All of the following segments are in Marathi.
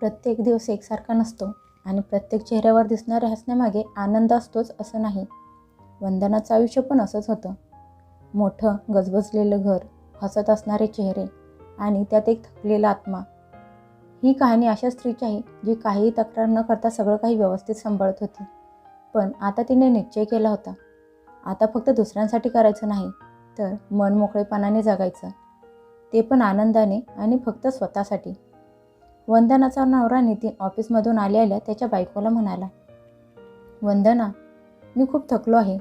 प्रत्येक दिवस एकसारखा नसतो आणि प्रत्येक चेहऱ्यावर दिसणाऱ्या हसण्यामागे आनंद असतोच असं नाही. वंदनाचं आयुष्य पण असंच होतं. मोठं गजबजलेलं घर हसत असणारे चेहरे आणि त्यात एक थकलेला आत्मा. ही कहाणी अशा स्त्रीची आहे जी काहीही तक्रार न करता सगळं काही व्यवस्थित सांभाळत होती. पण आता तिने निश्चय केला होता. आता फक्त दुसऱ्यांसाठी करायचं नाही तर मन मोकळेपणाने जगायचं. ते पण आनंदाने आणि फक्त स्वतःसाठी. वंदनाचा नवरा नितीन ऑफिसमधून आलेल्या त्याच्या बायकोला म्हणाला वंदना मी खूप थकलो आहे.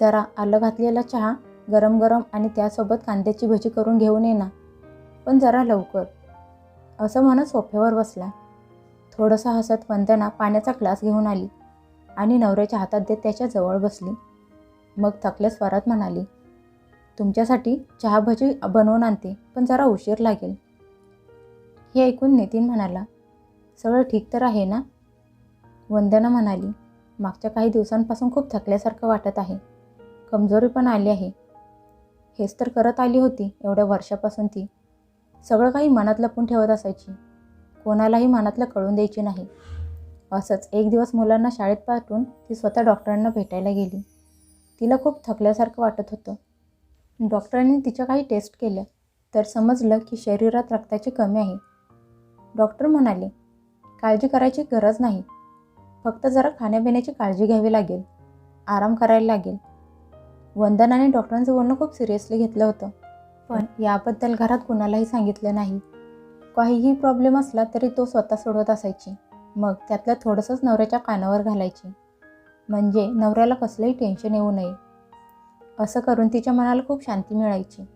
जरा आलं घातलेला चहा गरम गरम आणि त्यासोबत कांद्याची भजी करून घेऊन ये ना. पण जरा लवकर. असं म्हणत सोफ्यावर बसला. थोडंसं हसत वंदना पाण्याचा ग्लास घेऊन आली आणि नवऱ्याच्या हातात देत त्याच्याजवळ बसली. मग थकल्या स्वरात म्हणाली तुमच्यासाठी चहा भजी बनवून आणते पण जरा उशीर लागेल. हे ऐकून नितीन म्हणाला सगळं ठीक तर आहे ना? वंदना म्हणाली मागच्या काही दिवसांपासून खूप थकल्यासारखं वाटत आहे. कमजोरी पण आली आहे. हेच तर करत आली होती एवढ्या वर्षापासून ती. सगळं काही मनात लपून ठेवत असायची. कोणालाही मनातलं कळून द्यायची नाही. असंच एक दिवस मुलांना शाळेत पाठवून ती स्वतः डॉक्टरांना भेटायला गेली. तिला खूप थकल्यासारखं वाटत होतं. डॉक्टरांनी तिच्या काही टेस्ट केल्या तर समजलं की शरीरात रक्ताची कमी आहे. डॉक्टर म्हणाले काळजी करायची गरज नाही. फक्त जरा खाण्यापिण्याची काळजी घ्यावी लागेल. आराम करायला लागेल. वंदनाने डॉक्टरांचं बोलणं खूप सिरियसली घेतलं होतं. पण याबद्दल घरात कुणालाही सांगितलं नाही. काहीही प्रॉब्लेम असला तरी तो स्वतः सोडवत असायची. मग त्यातलं थोडंसंच नवऱ्याच्या कानावर घालायची. म्हणजे नवऱ्याला कसलंही टेन्शन येऊ नये. असं करून तिच्या मनाला खूप शांती मिळायची.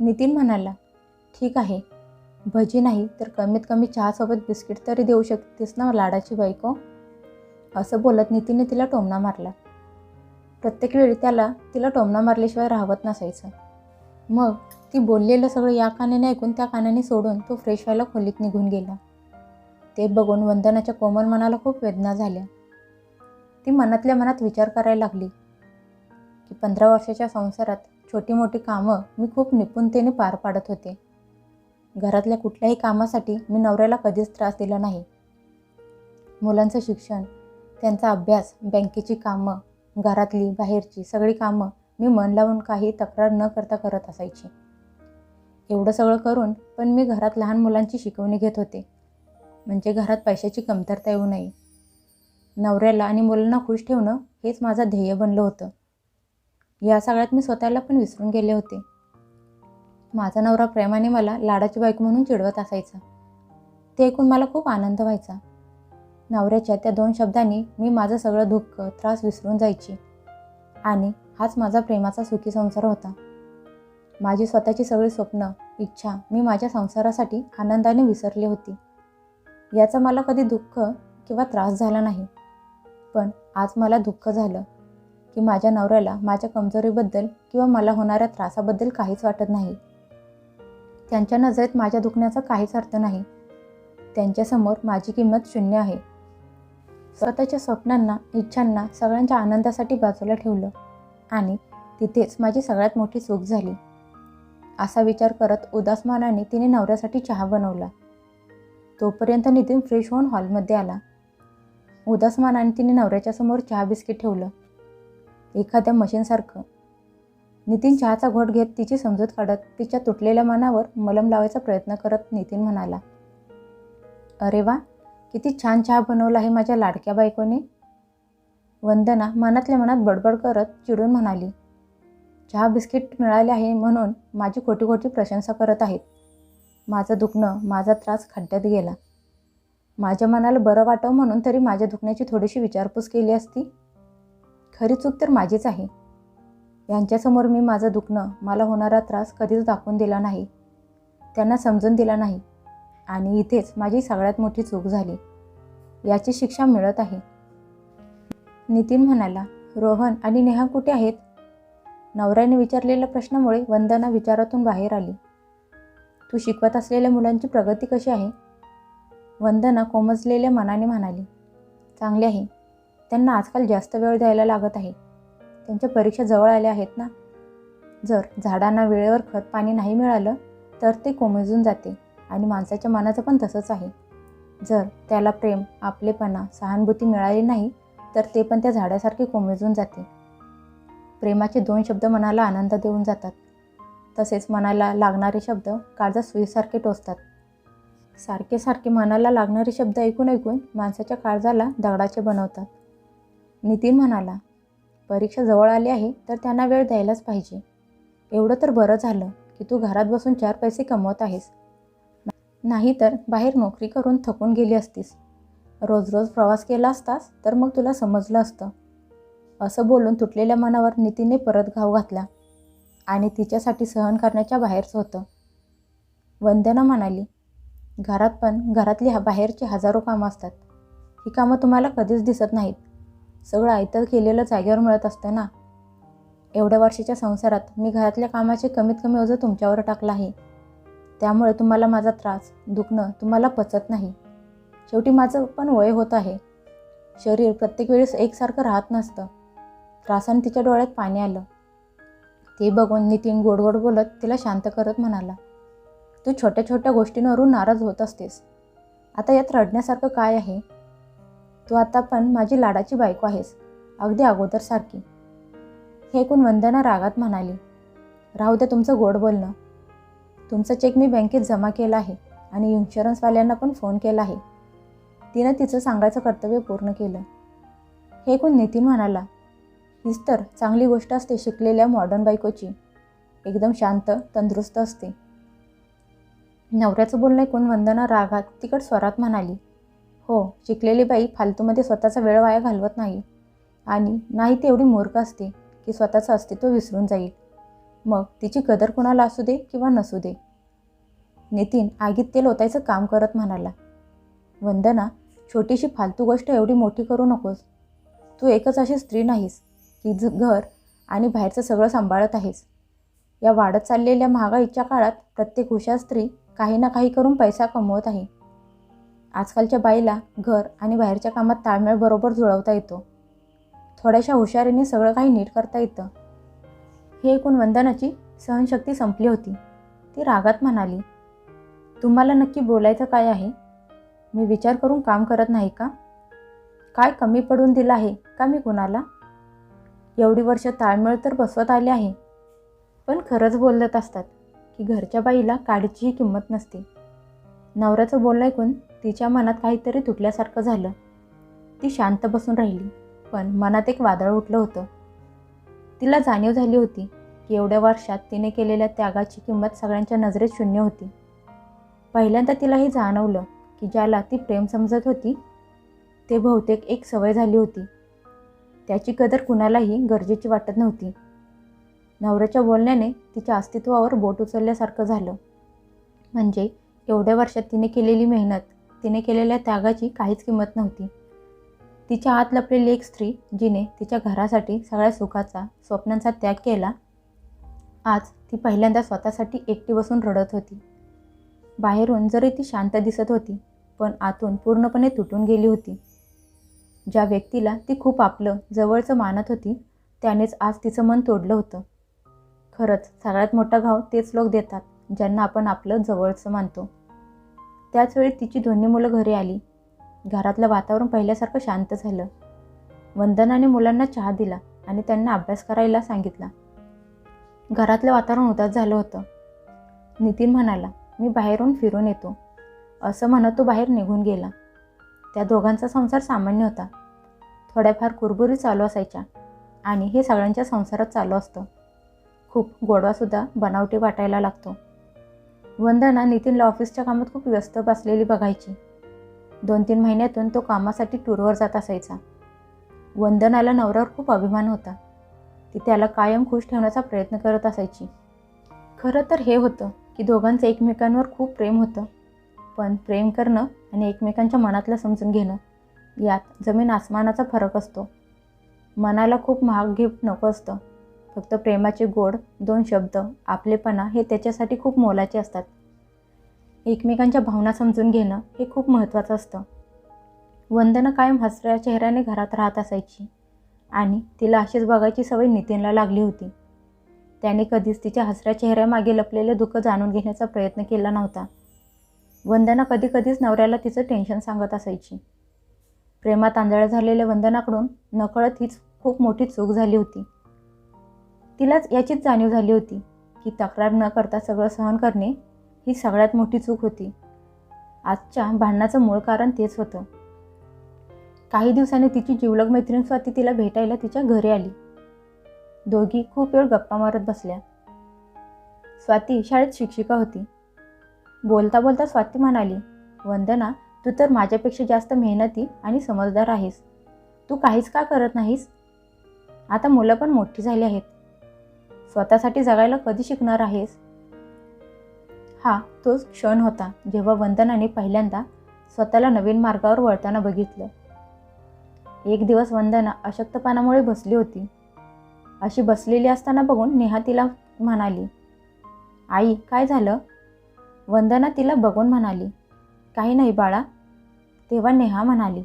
नितीन म्हणाला ठीक आहे. भजी नाही तर कमीत कमी चहासोबत बिस्किट तरी देऊ शकतेस ना लाडाची बायको? असं बोलत नितीने तिला टोमणा मारला. प्रत्येक वेळी त्याला तिला टोमणा मारल्याशिवाय राहवत नसायचं. मग ती बोललेलं सगळं या कानाने ऐकून त्या कानाने सोडून तो फ्रेश व्हायला खोलीत निघून गेला. ते बघून वंदनाच्या कोमल मनाला खूप वेदना झाल्या. ती मनातल्या मनात विचार करायला लागली की पंधरा वर्षाच्या संसारात छोटी मोठी कामं मी खूप निपुणतेने पार पाडत होते. घरातल्या कुठल्याही कामासाठी मी नवऱ्याला कधीच त्रास दिला नाही. मुलांचं शिक्षण त्यांचा अभ्यास बँकेची कामं घरातली बाहेरची सगळी कामं मी मन लावून काही तक्रार न करता करत असायची. एवढं सगळं करून पण मी घरात लहान मुलांची शिकवणी घेत होते. म्हणजे घरात पैशाची कमतरता येऊ नये. नवऱ्याला आणि मुलांना खुश ठेवणं हेच माझं ध्येय बनलं होतं. या सगळ्यात मी स्वतःला पण विसरून गेले होते. माझा नवरा प्रेमाने मला लाडाची बायको म्हणून चिडवत असायचा. ते ऐकून मला खूप आनंद व्हायचा. नवऱ्याच्या त्या दोन शब्दांनी मी माझं सगळं दुःख त्रास विसरून जायची. आणि हाच माझा प्रेमाचा सुखी संसार होता. माझी स्वतःची सगळी स्वप्न इच्छा मी माझ्या संसारासाठी आनंदाने विसरली होती. याचा मला कधी दुःख किंवा त्रास झाला नाही. पण आज मला दुःख झालं की माझ्या नवऱ्याला माझ्या कमजोरीबद्दल किंवा मला होणाऱ्या त्रासाबद्दल काहीच वाटत नाही. त्यांच्या नजरेत माझ्या दुखण्याचा काहीच अर्थ नाही. त्यांच्यासमोर माझी किंमत शून्य आहे. स्वतःच्या स्वप्नांना इच्छांना सगळ्यांच्या आनंदासाठी बाजूला ठेवलं आणि तिथेच माझी सगळ्यात मोठी चूक झाली. असा विचार करत उदासमानाने तिने नवऱ्यासाठी चहा बनवला. तोपर्यंत नितीन फ्रेश होऊन हॉलमध्ये आला. उदासमानाने तिने नवऱ्याच्या समोर चहा बिस्किट ठेवलं. एखाद्या मशीनसारखं नितीन चहाचा घोट घेत तिची समजूत काढत तिच्या तुटलेल्या मनावर मलम लावायचा प्रयत्न करत नितीन म्हणाला अरे वा किती छान चहा बनवला आहे माझ्या लाडक्या बायकोने. वंदना मनातल्या मनात बडबड करत चिडून म्हणाली चहा बिस्किट मिळाले आहे म्हणून माझी खोटी खोटी प्रशंसा करत आहेत. माझं दुखणं माझा त्रास खड्ड्यात गेला. माझ्या मनाला बरं वाटावं म्हणून तरी माझ्या दुखण्याची थोडीशी विचारपूस केली असती. खरी चूक तर माझीच आहे. यांच्यासमोर मी माझं दुखणं मला होणारा त्रास कधीच दाखवून दिला नाही. त्यांना समजून दिला नाही. आणि इथेच माझी सगळ्यात मोठी चूक झाली. याची शिक्षा मिळत आहे. नितीन म्हणाला रोहन आणि नेहा कुठे आहेत? नवऱ्याने विचारलेल्या प्रश्नामुळे वंदना विचारातून बाहेर आली. तू शिकवत असलेल्या मुलांची प्रगती कशी आहे? वंदना कोमजलेल्या मनाने म्हणाली चांगली आहे. त्यांना आजकाल जास्त वेळ द्यायला लागत आहे. त्यांच्या परीक्षा जवळ आल्या आहेत ना? जर झाडांना वेळेवर खत पाणी नाही मिळालं तर ते कोमेजून जाते आणि माणसाच्या मनाचं पण तसंच आहे. जर त्याला प्रेम आपलेपणा सहानुभूती मिळाली नाही तर ते पण त्या झाडासारखे कोमेजून जाते. प्रेमाचे दोन शब्द मनाला आनंद देऊन जातात. तसेच मनाला लागणारे शब्द काळजात सुईसारखे टोचतात. सारखे सारखे मनाला लागणारे शब्द ऐकून ऐकून माणसाच्या काळजाला दगडाचे बनवतात. नितीन म्हणाला परीक्षा जवळ आली आहे तर त्यांना वेळ द्यायलाच पाहिजे. एवढं तर बरं झालं की तू घरात बसून चार पैसे कमवत आहेस. नाही तर बाहेर नोकरी करून थकून गेली असतीस. रोज रोज प्रवास केला असतास तर मग तुला समजलं असतं. असं बोलून तुटलेल्या मनावर नितीनने परत घाव घातला आणि तिच्यासाठी सहन करण्याच्या बाहेरचं होतं. वंदना म्हणाली घरात पण घरातली हा बाहेरची हजारो कामं असतात. ही कामं तुम्हाला कधीच दिसत नाहीत. सगळं आयतं केलेलं जागेवर मिळत असतं ना? एवढ्या वर्षाच्या संसारात मी घरातल्या कामाचे कमीत कमी ओझं तुमच्यावर टाकलं आहे. त्यामुळे तुम्हाला माझा त्रास दुखणं तुम्हाला पचत नाही. शेवटी माझं पण वय होत आहे. शरीर प्रत्येक वेळेस एकसारखं राहत नसतं. त्रासाने तिच्या डोळ्यात पाणी आलं. ते बघून नितीन गोड गोड बोलत तिला शांत करत म्हणाला तू छोट्या छोट्या गोष्टींवरून नाराज होत असतेस. आता यात रडण्यासारखं काय आहे? तू आता पण माझी लाडाची बायको आहेस अगदी अगोदरसारखी हे ऐकून वंदना रागात म्हणाली राहू द्या तुमचं गोड बोलणं. तुमचा चेक मी बँकेत जमा केला आहे आणि इन्शुरन्सवाल्यांना पण फोन केला आहे. तिनं तिचं सांगायचं कर्तव्य पूर्ण केलं. हे ऐकून नितीन म्हणाला हीच तर चांगली गोष्ट असते शिकलेल्या मॉडर्न बायकोची. एकदम शांत तंदुरुस्त असते. नवऱ्याचं बोलणं ऐकून वंदना रागात तिकट स्वरात म्हणाली हो शिकलेली बाई फालतूमध्ये स्वतःचा वेळ वाया घालवत नाही. आणि नाही ती एवढी मूर्ख असते की स्वतःचं अस्तित्व विसरून जाईल. मग तिची कदर कुणाला असू दे किंवा नसू दे? नितीन आगीत तेल ओतायचं काम करत म्हणाला. वंदना छोटीशी फालतू गोष्ट एवढी मोठी करू नकोस. तू एकच अशी स्त्री नाहीस की ज घर आणि बाहेरचं सगळं सांभाळत आहेस. या वाढत चाललेल्या महागाईच्या काळात प्रत्येक हुशार स्त्री काही ना काही करून पैसा कमवत आहे. आजकालच्या बाईला घर आणि बाहेरच्या कामात ताळमेळ बरोबर जुळवता येतो. थोड्याशा हुशारीने सगळं काही नीट करता येतं. हे ऐकून वंदनाची सहनशक्ती संपली होती. ती रागात म्हणाली तुम्हाला नक्की बोलायचं काय आहे? मी विचार करून काम करत नाही का? काय कमी पडून दिलं आहे का मी कुणाला? एवढी वर्ष ताळमेळ तर बसवत आले आहे. पण खरंच बोलत असतात की घरच्या बाईला काडीचीही किंमत नसते. नवऱ्याचं बोलणं ऐकून तिच्या मनात काहीतरी तुटल्यासारखं झालं. ती शांत बसून राहिली पण मनात एक वादळ उठलं होतं. तिला जाणीव झाली होती की एवढ्या वर्षात तिने केलेल्या त्यागाची किंमत सगळ्यांच्या नजरेत शून्य होती. पहिल्यांदा तिला हे जाणवलं की ज्याला ती प्रेम समजत होती ते बहुतेक एक सवय झाली होती. त्याची कदर कुणालाही गरजेची वाटत नव्हती. नवऱ्याच्या बोलण्याने तिच्या अस्तित्वावर बोट उचलल्यासारखं झालं. म्हणजे एवढ्या वर्षात तिने केलेली मेहनत तिने केलेल्या त्यागाची काहीच किंमत नव्हती. तिच्या आत लपलेली एक स्त्री जिने तिच्या घरासाठी सगळ्या सुखाचा स्वप्नांचा त्याग केला. आज ती पहिल्यांदा स्वतःसाठी एकटी बसून रडत होती. बाहेरून जरी ती शांत दिसत होती पण आतून पूर्णपणे तुटून गेली होती. ज्या व्यक्तीला ती खूप आपलं जवळचं मानत होती त्यानेच आज तिचं मन तोडलं होतं. खरंच सगळ्यात मोठा घाव तेच लोक देतात ज्यांना आपण आपलं जवळचं मानतो. त्याचवेळी तिची दोन्ही मुलं घरी आली. घरातलं वातावरण पहिल्यासारखं शांत झालं. वंदनाने मुलांना चहा दिला आणि त्यांना अभ्यास करायला सांगितला. घरातलं वातावरण उदास झालं होतं. नितीन म्हणाला मी बाहेरून फिरून येतो. असं म्हणत तो बाहेर निघून गेला. त्या दोघांचा संसार सामान्य होता. थोड्याफार कुरबुरी चालू असायच्या आणि हे सगळ्यांच्या संसारात चालू असतं. खूप गोडवासुद्धा बनावटी वाटायला लागतो. वंदना नितीनला ऑफिसच्या कामात खूप व्यस्त बसलेली बघायची. दोन तीन महिन्यातून तो कामासाठी टूरवर जात असायचा. वंदनाला नवऱ्यावर खूप अभिमान होता. ती त्याला कायम खुश ठेवण्याचा प्रयत्न करत असायची. खरं तर हे होतं की दोघांचं एकमेकांवर खूप प्रेम होतं. पण प्रेम करणं आणि एकमेकांच्या मनातलं समजून घेणं यात जमीन आसमानाचा फरक असतो. मनाला खूप महाग गिफ्ट नको असतं. फक्त प्रेमाचे गोड दोन शब्द आपलेपणा हे त्याच्यासाठी खूप मोलाचे असतात. एकमेकांच्या भावना समजून घेणं हे खूप महत्त्वाचं असतं. वंदना कायम हसऱ्या चेहऱ्याने घरात राहत असायची आणि तिला अशीच बघायची सवय नितीनला लागली होती. त्याने कधीच तिच्या हसऱ्या चेहऱ्यामागे लपलेलं दुःख जाणून घेण्याचा प्रयत्न केला नव्हता. वंदना कधी कधीच नवऱ्याला तिचं टेन्शन सांगत असायची. प्रेमात आंधळ झालेल्या वंदनाकडून नकळत हीच खूप मोठी चूक झाली होती. तिलाच याचीच जाणीव झाली होती की तक्रार न करता सगळं सहन करणे ही सगळ्यात मोठी चूक होती. आजच्या भांडणाचं मूळ कारण तेच होतं. काही दिवसांनी तिची जिवलग मैत्रीण स्वाती तिला भेटायला तिच्या घरी आली. दोघी खूप वेळ गप्पा मारत बसल्या. स्वाती शाळेत शिक्षिका होती. बोलता बोलता स्वाती म्हणाली वंदना तू तर माझ्यापेक्षा जास्त मेहनती आणि समजदार आहेस. तू काहीच का करत नाहीस? आता मुलं पण मोठी झाली आहेत. स्वतःसाठी जगायला कधी शिकणार आहेस? हा तोच क्षण होता जेव्हा वंदनाने पहिल्यांदा स्वतःला नवीन मार्गावर वळताना बघितलं. एक दिवस वंदना अशक्तपणामुळे बसली होती. अशी बसलेली असताना बघून नेहा तिला म्हणाली आई काय झालं? वंदना तिला बघून म्हणाली काही नाही बाळा. तेव्हा नेहा म्हणाली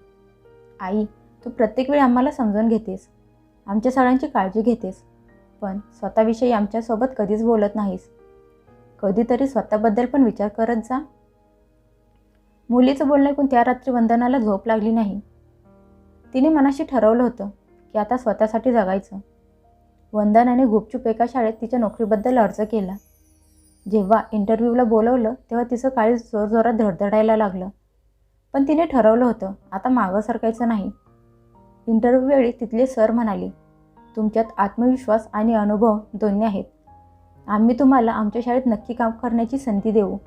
आई तू प्रत्येक वेळी आम्हाला समजून घेतेस. आमच्या सगळ्यांची काळजी घेतेस. पण स्वतःविषयी आमच्यासोबत कधीच बोलत नाहीस. कधीतरी स्वतःबद्दल पण विचार करत जा. मुलीचं बोलणं ऐकून त्या रात्री वंदनाला झोप लागली नाही. तिने मनाशी ठरवलं होतं की आता स्वतःसाठी जगायचं. वंदनाने गुपचूप एका शाळेत तिच्या नोकरीबद्दल अर्ज केला. जेव्हा इंटरव्ह्यूला बोलवलं तेव्हा तिचं काळी जोरजोरात धडधडायला लागलं. पण तिने ठरवलं होतं आता मागं सरकायचं नाही. इंटरव्ह्यू वेळी तिथले सर म्हणाले तुमच्यात आत्मविश्वास आणि अनुभव दोन्ही आहेत. आम्ही तुम्हाला आमच्या शाळेत नक्की काम करण्याची संधी देऊ.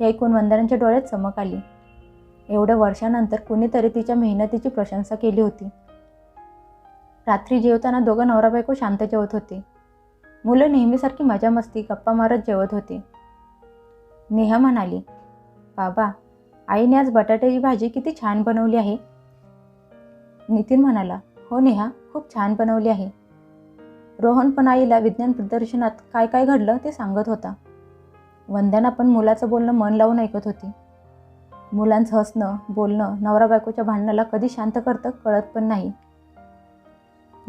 हे ऐकून वंदनांच्या डोळ्यात चमक आली. एवढ्या वर्षानंतर कुणीतरी तिच्या मेहनतीची प्रशंसा केली होती. रात्री जेवताना दोघं नवरा बायको शांत जेवत होते. मुलं नेहमीसारखी मजा मस्ती गप्पा मारत जेवत होते. नेहा म्हणाली बाबा आईने आज बटाट्याची भाजी किती छान बनवली आहे. नितीन म्हणाला हो नेहा खूप छान बनवली आहे. रोहन पण आईला विज्ञान प्रदर्शनात काय काय घडलं ते सांगत होता. वंदना पण मुलाचं बोलणं मन लावून ऐकत होती. मुलांचं हसणं बोलणं नवरा बायकोच्या भांडणाला कधी शांत करतं कळत पण नाही.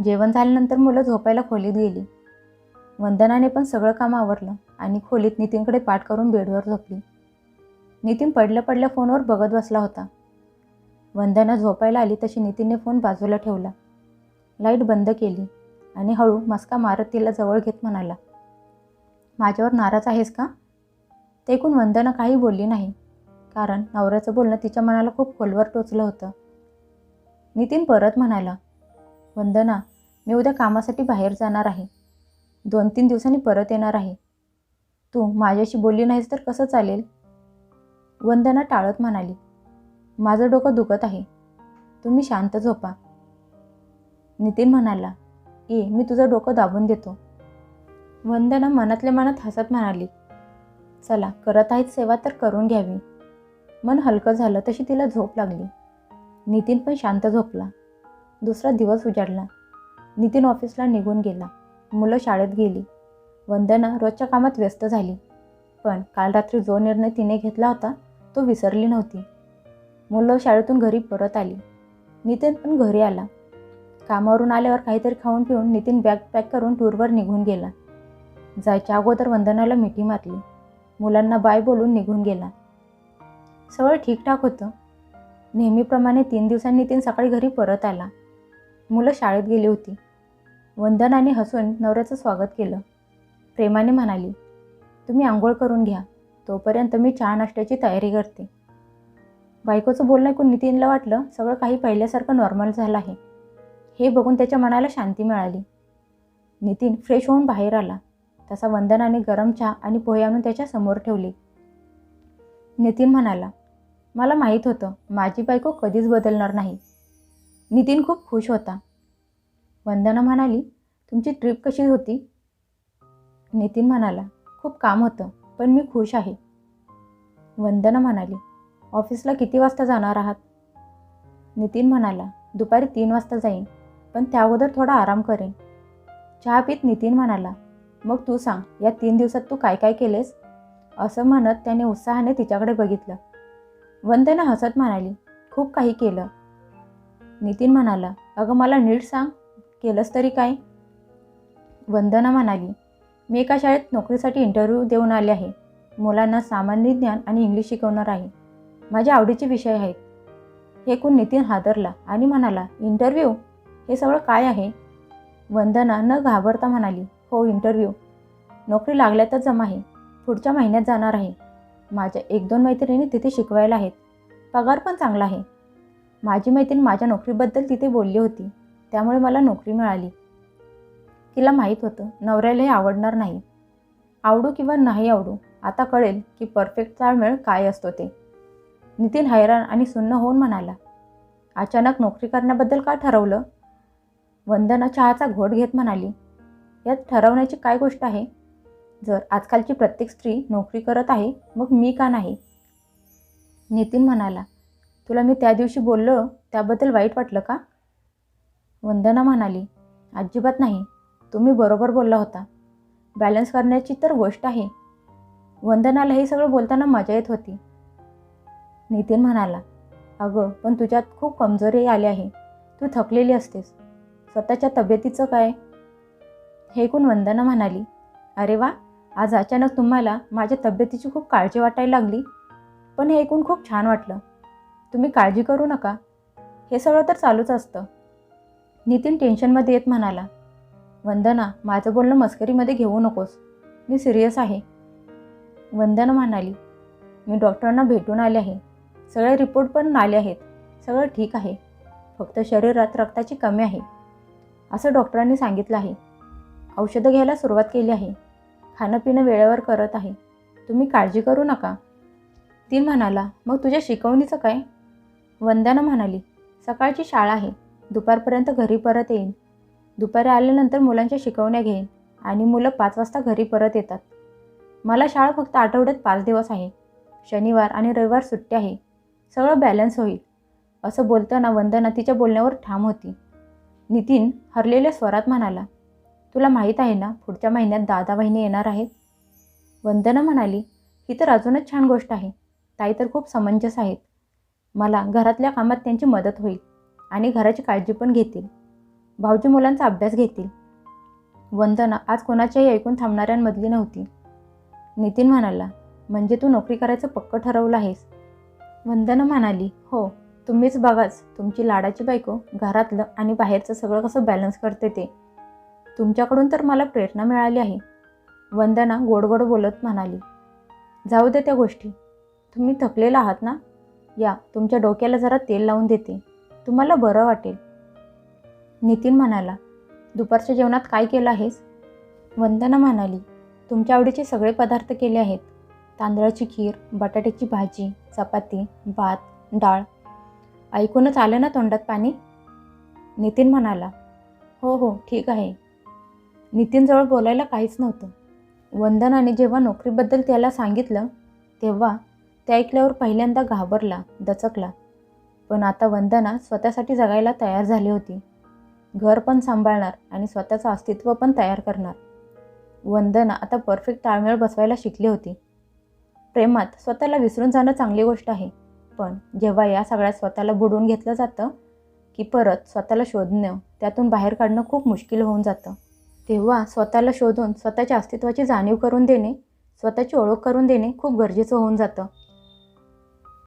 जेवण झाल्यानंतर मुलं झोपायला खोलीत गेली. वंदनाने पण सगळं काम आवरलं आणि खोलीत नितीनकडे पाठ करून बेडवर झोपली. नितीन पडल्या पडल्या फोनवर बघत बसला होता. वंदना झोपायला आली तशी नितीनने फोन बाजूला ठेवला. लाइट बंद केली आणि हळू मस्का मारत तिला जवळ घेत म्हणाला माझ्यावर नाराज आहेस का? ते एकूण वंदना काही बोलली नाही कारण नवऱ्याचं बोलणं तिच्या मनाला खूप खोलवर टोचलं होतं. नितीन परत म्हणाला वंदना मी उद्या कामासाठी बाहेर जाणार आहे. दोन तीन दिवसांनी परत येणार आहे. तू माझ्याशी बोलली नाहीस तर कसं चालेल? वंदना टाळत म्हणाली माझं डोकं दुखत आहे. तुम्ही शांत झोपा. नितीन म्हणाला ये मी तुझं डोकं दाबून देतो. वंदना मनातल्या मनात हसत म्हणाली चला करत आहेत सेवा तर करून घ्यावी. मन हलकं झालं तशी तिला झोप लागली. नितीन पण शांत झोपला. दुसरा दिवस उजाडला. नितीन ऑफिसला निघून गेला. मुलं शाळेत गेली. वंदना रोजच्या कामात व्यस्त झाली. पण काल रात्री जो निर्णय तिने घेतला होता तो विसरली नव्हती. मुलं शाळेतून घरी परत आली. नितीन पण घरी आला. कामावरून आल्यावर काहीतरी खाऊन पिऊन नितीन बॅग पॅक करून टूरवर निघून गेला. जायच्या अगोदर वंदनाला मिठी मारली. मुलांना बाय बोलून निघून गेला. सगळं ठीकठाक होतं. नेहमीप्रमाणे तीन दिवसांनी नितीन सकाळी घरी परत आला. मुलं शाळेत गेली होती. वंदनाने हसून नवऱ्याचं स्वागत केलं. प्रेमाने म्हणाली तुम्ही आंघोळ करून घ्या. तोपर्यंत मी चहा नाश्त्याची तयारी करते. बायकोचं बोलणं ऐकून नितीनला वाटलं सगळं काही पहिल्यासारखं नॉर्मल झालं आहे. हे बघून त्याच्या मनाला शांती मिळाली. नितीन फ्रेश होऊन बाहेर आला. तसा वंदनाने गरम चहा आणि पोहे आणून त्याच्यासमोर ठेवली. नितीन म्हणाला मला माहीत होतं माझी बायको कधीच बदलणार नाही. नितीन खूप खुश होता. वंदना म्हणाली तुमची ट्रिप कशी होती? नितीन म्हणाला खूप काम होतं पण मी खुश आहे. वंदना म्हणाली ऑफिसला किती वाजता जाणार आहात? नितीन म्हणाला दुपारी तीन वाजता जाईन. पण त्या अगोदर थोडा आराम करेन. चहा पीत नितीन म्हणाला मग तू सांग या तीन दिवसात तू काय काय केलेस? असं म्हणत त्याने उत्साहाने तिच्याकडे बघितलं. वंदना हसत म्हणाली खूप काही केलं. नितीन म्हणाला अगं मला नीट सांग केलंस तरी काय? वंदना म्हणाली मी एका शाळेत नोकरीसाठी इंटरव्ह्यू देऊन आले आहे. मुलांना सामान्य ज्ञान आणि इंग्लिश शिकवणार आहे. माझ्या आवडीचे विषय आहेत. हे ऐकून नितीन हादरला आणि म्हणाला इंटरव्ह्यू हे सगळं काय आहे? वंदना न घाबरता म्हणाली हो इंटरव्ह्यू नोकरी लागल्यातच जमा आहे. पुढच्या महिन्यात जाणार आहे. माझ्या एक दोन मैत्रिणी तिथे शिकवायला आहेत. पगार पण चांगला आहे. माझी मैत्रीण माझ्या नोकरीबद्दल तिथे बोलली होती. त्यामुळे मला नोकरी मिळाली. तिला माहीत होतं नवऱ्याला हे आवडणार नाही. आवडू किंवा नाही आवडू आता कळेल की परफेक्ट ताळमेळ काय असतो ते. नितीन हैराण आणि सुन्न होऊन म्हणाला अचानक नोकरी करण्याबद्दल का ठरवलं? वंदना चहाचा घोट घेत म्हणाली यात ठरवण्याची काय गोष्ट आहे? जर आजकालची प्रत्येक स्त्री नोकरी करत आहे मग मी का नाही? नितीन म्हणाला तुला मी त्या दिवशी बोललो त्याबद्दल वाईट वाटलं का? वंदना म्हणाली अजिबात नाही तुम्ही बरोबर बोलला होता. बॅलन्स करण्याची तर गोष्ट आहे. वंदनाला हे सगळं बोलताना मजा येत होती. नितीन म्हणाला अगं पण तुझ्यात खूप कमजोरी आली आहे. तू थकलेली असतेस. स्वतःच्या तब्येतीचं काय? हे ऐकून वंदना म्हणाली? अरे वा आज अचानक तुम्हाला माझ्या तब्येतीची खूप काळजी वाटायला लागली. पण हे ऐकून खूप छान वाटलं. तुम्ही काळजी करू नका. हे सगळं तर चालूच असतं. नितीन टेन्शनमध्ये येत म्हणाला वंदना माझं बोलणं मस्करीमध्ये घेऊ नकोस. मी सिरियस आहे. वंदना म्हणाली मी डॉक्टरांना भेटून आले आहे. सगळे रिपोर्ट पण आले आहेत. सगळं ठीक आहे. फक्त शरीरात रक्ताची कमी आहे. असं डॉक्टरांनी सांगितलं आहे. औषधं घ्यायला सुरुवात केली आहे. खाणं पिणं वेळेवर करत आहे. तुम्ही काळजी करू नका. ती म्हणाला मग तुझ्या शिकवणीचं काय? वंदना म्हणाली सकाळची शाळा आहे. दुपारपर्यंत घरी परत येईन. दुपारी आल्यानंतर मुलांच्या शिकवण्या घेईन आणि मुलं पाच वाजता घरी परत येतात. मला शाळा फक्त आठवड्यात पाच दिवस आहे. शनिवार आणि रविवार सुट्टी आहे. सगळं बॅलन्स होईल. असं बोलताना वंदना तिच्या बोलण्यावर ठाम होती. नितीन हरलेल्या स्वरात म्हणाला तुला माहीत आहे ना पुढच्या महिन्यात दादा बहिणी येणार आहेत? वंदना म्हणाली ही तर अजूनच छान गोष्ट आहे. ताई तर खूप समंजस आहेत. मला घरातल्या कामात त्यांची मदत होईल आणि घराची काळजी पण घेतील. भाऊजी मुलांचा अभ्यास घेतील. वंदना आज कोणाच्याही ऐकून थांबणाऱ्यांमधली नव्हती. नितीन म्हणाला म्हणजे तू नोकरी करायचं पक्क ठरवलं आहेस? वंदना म्हणाली हो. तुम्हीच बघाच तुमची लाडाची बायको घरातलं आणि बाहेरचं सगळं कसं बॅलन्स करते ते. तुमच्याकडून तर मला प्रेरणा मिळाली आहे. वंदना गोड गोड बोलत म्हणाली जाऊ दे त्या गोष्टी. तुम्ही थकलेला आहात ना? या तुमच्या डोक्याला जरा तेल लावून देते. तुम्हाला बरं वाटेल. नितीन म्हणाला दुपारच्या जेवणात काय केलं आहेस? वंदना म्हणाली तुमच्या आवडीचे सगळे पदार्थ केले आहेत. तांदळाची खीर बटाट्याची भाजी चपाती भात डाळ ऐकूनच आलं ना तोंडात पाणी? नितीन म्हणाला हो हो ठीक आहे. नितीनजवळ बोलायला काहीच नव्हतं. वंदनाने जेव्हा नोकरीबद्दल त्याला सांगितलं तेव्हा ते ऐकल्यावर पहिल्यांदा घाबरला दचकला. पण आता वंदना स्वतःसाठी जगायला तयार झाली होती. घर पण सांभाळणार आणि स्वतःचं अस्तित्व पण तयार करणार. वंदना आता परफेक्ट ताळमेळ बसवायला शिकली होती. प्रेमात स्वतःला विसरून जाणं चांगली गोष्ट आहे. पण जेव्हा या सगळ्यात स्वतःला बुडवून घेतलं जातं की परत स्वतःला शोधणं त्यातून बाहेर काढणं खूप मुश्किल होऊन जातं. तेव्हा स्वतःला शोधून स्वतःच्या अस्तित्वाची जाणीव करून देणे स्वतःची ओळख करून देणे खूप गरजेचं होऊन जातं.